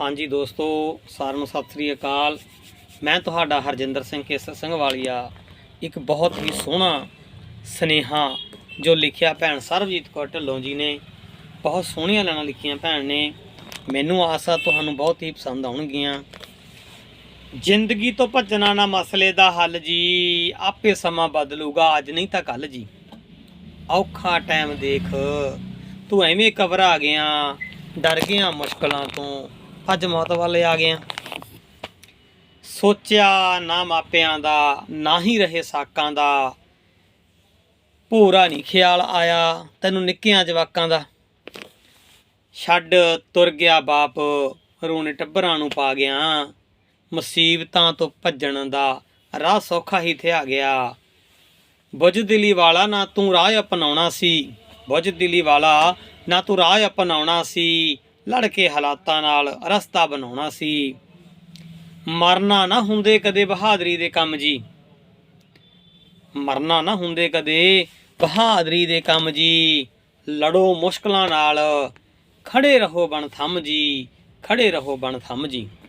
ਹਾਂਜੀ ਦੋਸਤੋ, ਸਾਰਿਆਂ ਨੂੰ ਸਤਿ ਸ੍ਰੀ ਅਕਾਲ। ਮੈਂ ਤੁਹਾਡਾ ਹਰਜਿੰਦਰ ਸਿੰਘ ਕੇਸਰ ਸਿੰਘ ਵਾਲੀਆ ਇੱਕ ਬਹੁਤ ਹੀ ਸੋਹਣਾ ਸਨੇਹਾ ਜੋ ਲਿਖਿਆ ਭੈਣ ਸਰਬਜੀਤ ਕੌਰ ਢੱਲੋਂ ਜੀ ਨੇ। ਬਹੁਤ ਸੋਹਣੀਆਂ ਲਾਈਨਾਂ ਲਿਖੀਆਂ ਭੈਣ ਨੇ। ਮੈਨੂੰ ਆਸ ਆ ਤੁਹਾਨੂੰ ਬਹੁਤ ਹੀ ਪਸੰਦ ਆਉਣਗੀਆਂ। ਜ਼ਿੰਦਗੀ ਤੋਂ ਭੱਜਣਾ ਨਾ ਮਸਲੇ ਦਾ ਹੱਲ ਜੀ। ਆਪੇ ਸਮਾਂ ਬਦਲੂਗਾ, ਅੱਜ ਨਹੀਂ ਤਾਂ ਕੱਲ ਜੀ। ਔਖਾ ਟਾਈਮ ਦੇਖ। ਤੂੰ ਐਵੇਂ ਘਬਰਾ ਗਿਆ, ਡਰ ਗਿਆ ਮੁਸ਼ਕਲਾਂ ਤੋਂ। ਅੱਜ ਮੌਤ ਵਾਲੇ ਆ ਗਿਆ ਸੋਚਿਆ ਨਾ ਮਾਪਿਆਂ ਦਾ, ਨਾ ਹੀ ਰਹੇ ਸਾਕਾਂ ਦਾ। ਭੂਰਾ ਨਹੀਂ ਖਿਆਲ ਆਇਆ ਤੈਨੂੰ ਨਿੱਕਿਆਂ ਜਵਾਕਾਂ ਦਾ। ਛੱਡ ਤੁਰ ਗਿਆ ਬਾਪ, ਰੋਣੇ ਟੱਬਰਾਂ ਨੂੰ ਪਾ ਗਿਆ। ਮੁਸੀਬਤਾਂ ਤੋਂ ਭੱਜਣ ਦਾ ਰਾਹ ਸੌਖਾ ਹੀ ਥਿਆ ਗਿਆ। ਬੁੱਝਦਿਲੀ ਵਾਲਾ ਨਾ ਤੂੰ ਰਾਹ ਅਪਣਾਉਣਾ ਸੀ। ਬੁੱਝਦਿਲੀ ਵਾਲਾ ਨਾ ਤੂੰ ਰਾਹ ਅਪਣਾਉਣਾ ਸੀ। ਲੜ ਕੇ ਹਾਲਾਤਾਂ ਨਾਲ ਰਸਤਾ ਬਣਾਉਣਾ ਸੀ। ਮਰਨਾ ਨਾ ਹੁੰਦੇ ਕਦੇ ਬਹਾਦਰੀ ਦੇ ਕੰਮ ਜੀ। ਮਰਨਾ ਨਾ ਹੁੰਦੇ ਕਦੇ ਬਹਾਦਰੀ ਦੇ ਕੰਮ ਜੀ। ਲੜੋ ਮੁਸ਼ਕਲਾਂ ਨਾਲ, ਖੜੇ ਰਹੋ ਬਣ ਥੰਮ ਜੀ, ਖੜੇ ਰਹੋ ਬਣ ਥੰਮ ਜੀ।